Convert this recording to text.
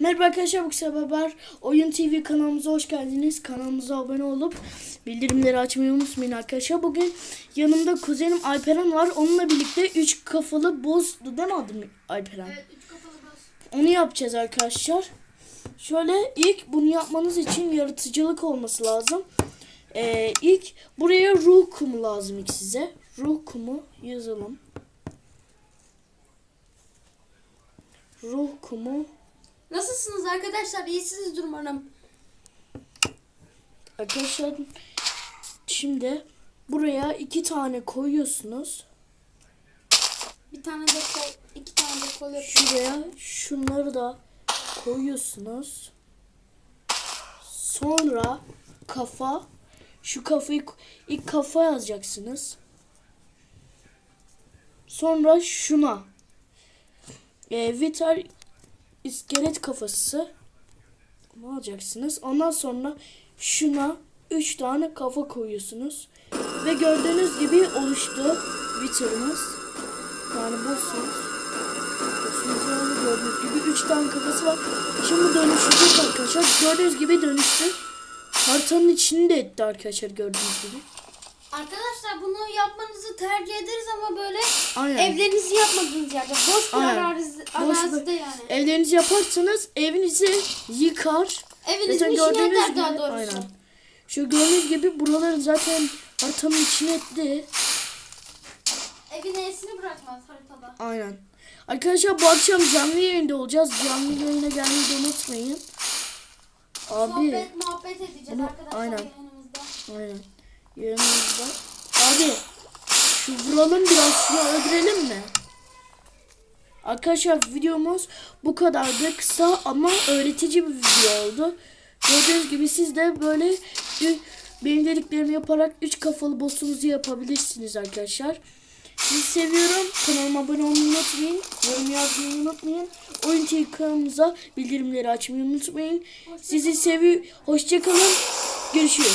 Merhaba arkadaşlar bu sefer Oyun TV kanalımıza hoş geldiniz. Kanalımıza abone olup bildirimleri açmayı unutmayın arkadaşlar. Bugün yanımda kuzenim Alperen var. Onunla birlikte 3 kafalı bozdu değil mi adım Alperen? Evet, üç kafalı boss. Onu yapacağız arkadaşlar. Şöyle ilk bunu yapmanız için yaratıcılık olması lazım. Ee, ilk buraya ruh kumu lazım ilk size. Ruh kumu yazalım. Ruh kumu Nasılsınız arkadaşlar? İyisinizdir umarım. Arkadaşlar şimdi buraya iki tane koyuyorsunuz. Bir tane de kol, iki tane de kol. Şuraya şunları da koyuyorsunuz. Sonra kafa şu kafayı ilk kafa yazacaksınız. Sonra şuna e, vital iskelet kafası ne alacaksınız. Ondan sonra şuna 3 tane kafa koyuyorsunuz. Ve gördüğünüz gibi oluştu vitalimiz. Yani boss'umuz. Boss'umuzun gördüğünüz gibi 3 tane kafası var. Şimdi dönüşecek arkadaşlar. Gördüğünüz gibi dönüştü. Haritanın içini de etti arkadaşlar gördüğünüz gibi. Arkadaşlar bunu yapmanızı tercih ederiz ama böyle Aynen. evlerinizi yapmadığınız yerde. Boş bir Aynen. arazi, Boş arazide bir- yani. Evlerinizi yaparsanız evinizi yıkar. Evinizin Zaten gördüğünüz eder gibi. daha doğrusu. Aynen. Şu gördüğünüz gibi buraları zaten haritanın içine etti. Evin esini bırakmaz haritada. Aynen. Arkadaşlar bu akşam canlı yayında olacağız. Canlı yayına gelmeyi de unutmayın. Abi. Sohbet, muhabbet edeceğiz Bunu- arkadaşlar aynen. yanımızda. Aynen. Yanımızda. Abi. Şu vuralım biraz. Şunu öldürelim mi? Arkadaşlar videomuz bu kadardı. Kısa ama öğretici bir video oldu. Gördüğünüz gibi siz de böyle benim dediklerimi yaparak 3 kafalı boss'unuzu yapabilirsiniz arkadaşlar. Sizi seviyorum. Kanalıma abone olmayı unutmayın. Yorum yazmayı unutmayın. Oyun TV kanalımıza bildirimleri açmayı unutmayın. Sizi seviyorum. Hoşçakalın. Görüşürüz.